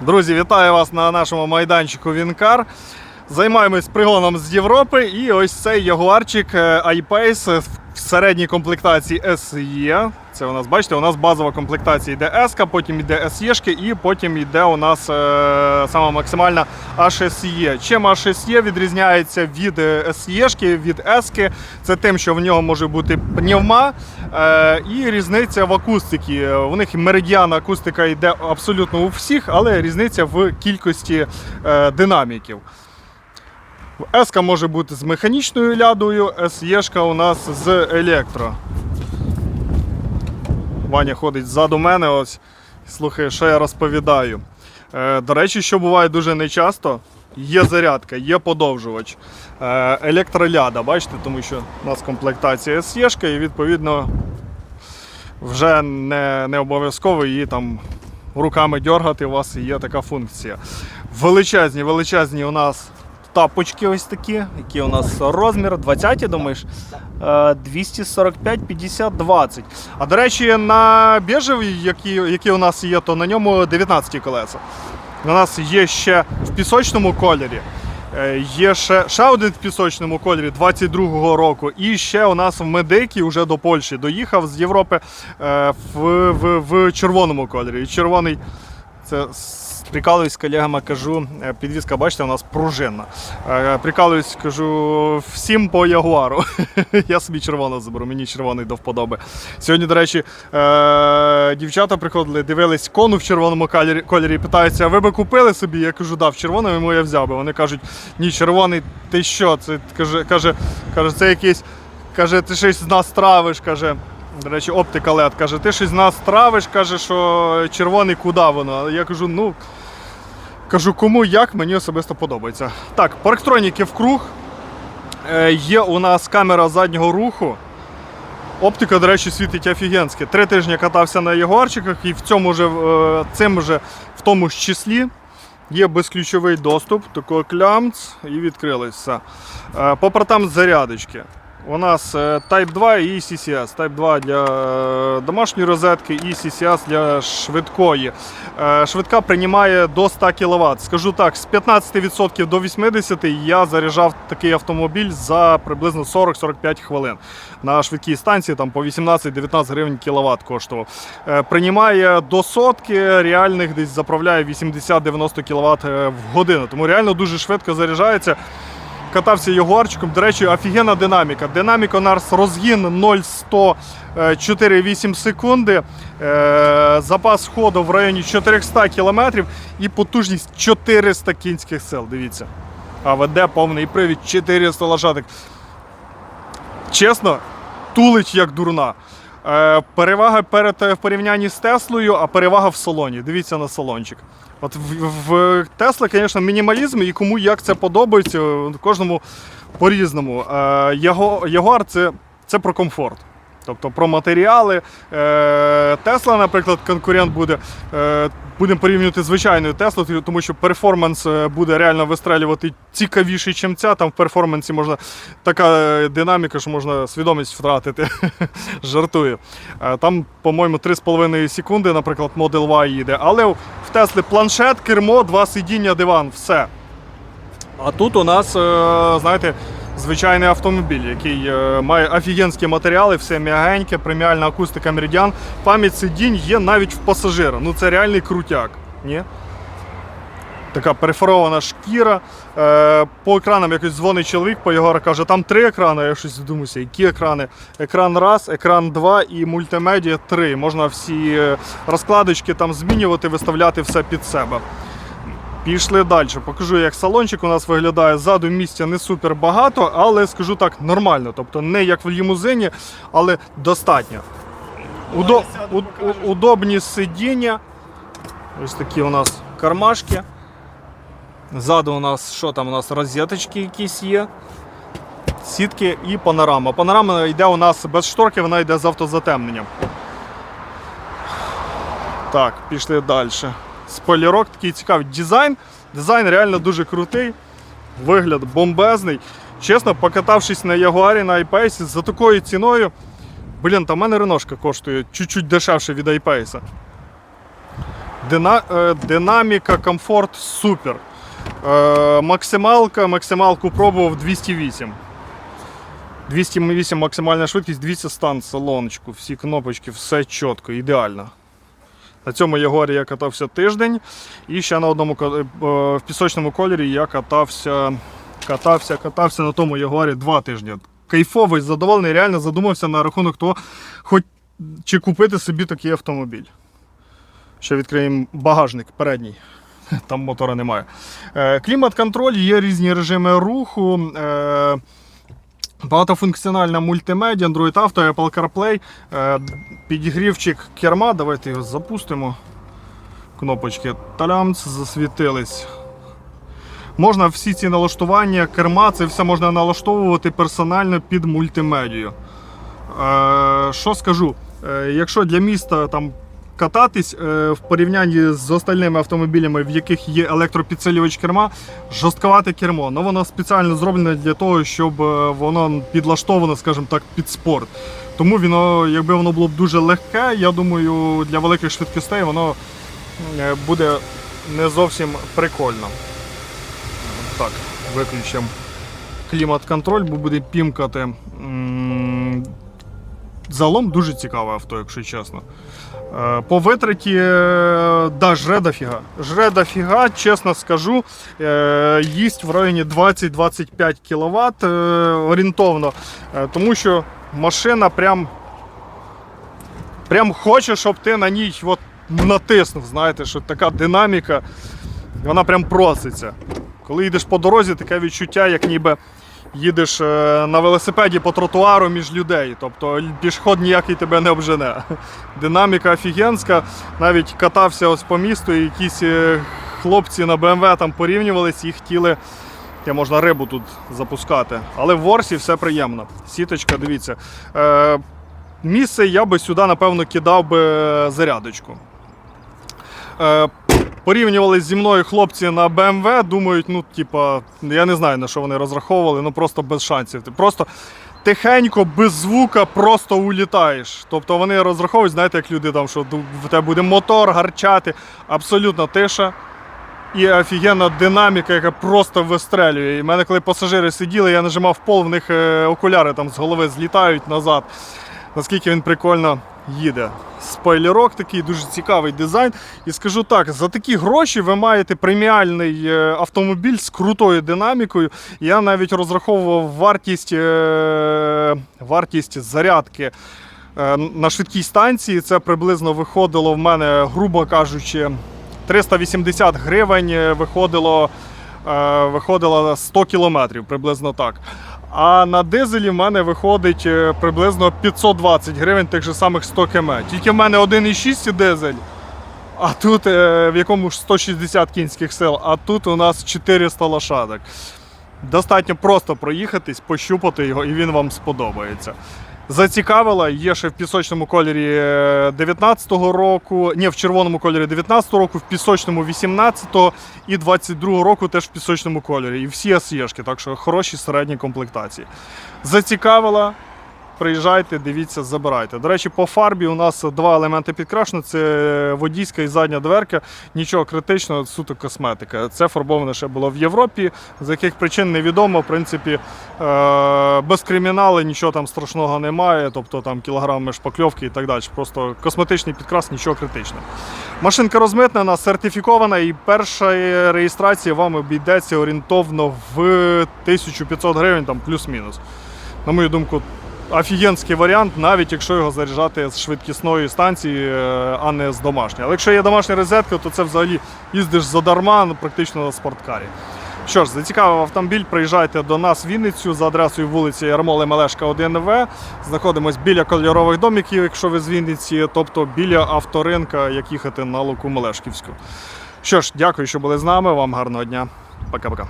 Друзі, вітаю вас на нашому майданчику Вінкар. Займаємось пригоном з Європи. І ось цей ягуарчик е, iPace середній комплектації SE. Це у нас, бачите, у нас базова комплектація йде S, потім йде SE, і потім йде у нас е, сама максимальна HSE. Чим HSE відрізняється від е, SE, від S? Це тим, що в нього може бути пневма е, і різниця в акустиці. У них меридіана акустика йде абсолютно у всіх, але різниця в кількості е, динаміків. S може бути з механічною лядою, SE у нас з електро. Ваня ходить ззаду мене, ось слухає, що я розповідаю. Е, до речі, що буває дуже нечасто, є зарядка, є подовжувач. Е, електроляда, бачите, тому що у нас комплектація SE, і відповідно вже не, не обов'язково її там руками дергати, у вас є така функція. Величезні, величезні у нас тапочки ось такі, які у нас розмір 20, думаєш? Е, 245, 50, 20. А до речі, на біжевій, які, які у нас є, то на ньому 19 колеса. У нас є ще в пісочному кольорі. е, Є ще, ще один в пісочному кольорі 22-го року. І ще у нас в медикі вже до Польщі доїхав з Європи е, в, в, в червоному кольорі. Червоний це прикалуюсь з колегами, кажу, е, підвізка, бачите, у нас пружинна. Е, Прикалуюсь, кажу, всім по ягуару. Я собі червоно заберу, мені червоний до вподоби. Сьогодні, до речі, е, дівчата приходили, дивились кону в червоному кольорі, і питаються, ви би купили собі? Я кажу, да, в червоному я взяв би. Вони кажуть, ні, червоний, ти що? Це каже, каже, каже, це якийсь. Каже, ти щось з нас травиш, каже. До речі, оптика LED каже, ти щось нас травиш, каже, що червоний куди воно. Я кажу, ну кажу, кому як мені особисто подобається. Так, парктроніки в круг. Е, є у нас камера заднього руху. Оптика, до речі, світить офігенськи. Три тижні катався на ягуарчиках і в цьому же, е, цим же, в тому ж числі є безключовий доступ, такий клямц і відкрилось все. Е, По портам зарядочки. У нас е, Type 2 і CCS. Type 2 для е, домашньої розетки і CCS для швидкої. Е, Швидка приймає до 100 кВт. Скажу так, з 15% до 80% я заряджав такий автомобіль за приблизно 40-45 хвилин. На швидкій станції там по 18-19 гривень кВт коштував. Приймає до сотки, реальних десь заправляє 80-90 кВт в годину. Тому реально дуже швидко заряджається. Катався Ягуарчиком. До речі, офігенна динаміка. Динаміка у нас розгін 0-100 е, 4,8 секунди. Е, Запас ходу в районі 400 км і потужність 400 кінських сил. Дивіться. АВД повний привід 400 лошадок. Чесно, тулить як дурна. Е, перевага перед е, в порівнянні з Теслою, а перевага в салоні. Дивіться на салончик. От в, Тесла, звісно, мінімалізм, і кому як це подобається, е, кожному по-різному. Ягуар це, це про комфорт. Тобто про матеріали. Е, Тесла, наприклад, конкурент буде. Е, Будемо порівнювати звичайною Теслою, тому що перформанс е, буде реально вистрелювати цікавіший, ніж ця. Там в перформансі можна така динаміка, що можна свідомість втратити. Жартую. Там, по-моєму, 3,5 секунди, наприклад, Model Y їде. Але в Тесли планшет, кермо, два сидіння, диван, все. А тут у нас, знаєте, звичайний автомобіль, який е, має офігенські матеріали, все м'ягеньке, преміальна акустика меридіан. Пам'ять сидінь є навіть в пасажира. Ну це реальний крутяк. Ні? Така перефорована шкіра. Е, по екранам якось дзвонить чоловік, по його каже, там три екрани. Я щось задумався, які екрани? Екран раз, екран два і мультимедіа три. Можна всі е, розкладочки там змінювати, виставляти все під себе. Пішли далі. Покажу, як салончик у нас виглядає. Ззаду місця не супер багато, але скажу так, нормально. Тобто не як в лімузині, але достатньо. Удо... у- у- Удобні сидіння. Ось такі у нас кармашки. Ззаду у нас що там у нас розеточки якісь є. Сітки і панорама. Панорама йде у нас без шторки, вона йде з автозатемненням. Так, пішли далі. Спойлерок такий цікавий дизайн. Дизайн реально дуже крутий. Вигляд бомбезний. Чесно, покатавшись на Ягуарі на iPace за такою ціною. Блін, та в мене реношка коштує чуть-чуть дешевше від iPace. Дина, е, динаміка, комфорт супер. Е, максималка, максималку пробував 208. 208 максимальна швидкість, 200 стан, салоночку, всі кнопочки, все чітко, ідеально. На цьому Ягуарі я катався тиждень. І ще на одному е, в пісочному кольорі я катався, катався, катався на тому Ягуарі два тижні. Кайфовий, задоволений, реально задумався на рахунок того, хоч чи купити собі такий автомобіль. Ще відкриємо багажник передній. Там мотора немає. Е, Клімат-контроль, є різні режими руху. Багатофункціональна мультимедіа, Android Auto, Apple CarPlay, е, підігрівчик керма. Давайте його запустимо. Кнопочки талямц засвітились. Можна всі ці налаштування, керма, це все можна налаштовувати персонально під мультимедію. Е, що скажу? Е, якщо для міста там кататись е, в порівнянні з остальними автомобілями, в яких є електропідсилювач керма, жорстковате кермо. Ну, воно спеціально зроблене для того, щоб е, воно підлаштовано, скажімо так, під спорт. Тому воно, якби воно було б дуже легке, я думаю, для великих швидкостей воно е, буде не зовсім прикольно. Так, виключимо клімат-контроль, бо буде пімкати. Загалом дуже цікаве авто, якщо чесно. Е, По витраті, е, да, жре дофіга. Жре дофіга, чесно скажу, е, їсть в районі 20-25 кВт орієнтовно. Тому що машина прям, прям хоче, щоб ти на ній от натиснув. Знаєте, що така динаміка, вона прям проситься. Коли їдеш по дорозі, таке відчуття, як ніби їдеш е, на велосипеді по тротуару між людей. Тобто пішохід ніякий тебе не обжене. Динаміка офігенська. Навіть катався ось по місту, і якісь е, хлопці на БМВ там порівнювались і хотіли. Я можна рибу тут запускати. Але в Ворсі все приємно. Сіточка, дивіться. Е, місце я би сюди, напевно, кидав би зарядочку. Е, порівнювали зі мною хлопці на BMW, думають, ну, типа, я не знаю на що вони розраховували, ну просто без шансів. Ти просто тихенько, без звука, просто улітаєш. Тобто вони розраховують, знаєте, як люди там, що в тебе буде мотор гарчати, абсолютно тиша. І офігенна динаміка, яка просто вистрелює. І в мене, коли пасажири сиділи, я нажимав пол, в них е, окуляри там з голови злітають назад. Наскільки він прикольно їде. Спойлерок такий, дуже цікавий дизайн. І скажу так: за такі гроші ви маєте преміальний е, автомобіль з крутою динамікою. Я навіть розраховував вартість, е, вартість зарядки. е, На швидкій станції це приблизно виходило в мене, грубо кажучи, 380 гривень виходило, виходило 100 кілометрів, приблизно так. А на дизелі в мене виходить е, приблизно 520 гривень тих же самих 100 км. Тільки в мене 1,6 дизель, а тут е, в якому ж 160 кінських сил, а тут у нас 400 лошадок. Достатньо просто проїхатись, пощупати його, і він вам сподобається. Зацікавила, є ще в пісочному кольорі е, 19-го року, ні, в червоному кольорі 19-го року, в пісочному 18-го і 22-го року теж в пісочному кольорі. І всі СЄшки, так що хороші середні комплектації. Зацікавила, приїжджайте, дивіться, забирайте. До речі, по фарбі у нас два елементи підкрашено: це водійська і задня дверка. Нічого критичного, суто косметика. Це фарбоване ще було в Європі, з яких причин невідомо. В принципі, е, без криміналу нічого там страшного немає, тобто там кілограми шпакльовки і так далі. Просто косметичний підкрас, нічого критичного. Машинка розмитнена, сертифікована, і перша реєстрація вам обійдеться орієнтовно в 1500 гривень, там плюс-мінус. На мою думку, офігенський варіант, навіть якщо його заряджати з швидкісної станції, е, а не з домашньої. Але якщо є домашня розетка, то це взагалі їздиш задарма, ну, практично на спорткарі. Що ж, зацікавив автомобіль, приїжджайте до нас в Вінницю за адресою вулиці Ярмоли Мелешка 1В. Знаходимось біля кольорових домиків, якщо ви з Вінниці, тобто біля авторинка, як їхати на Луку Мелешківську. Що ж, дякую, що були з нами. Вам гарного дня. Пока-пока.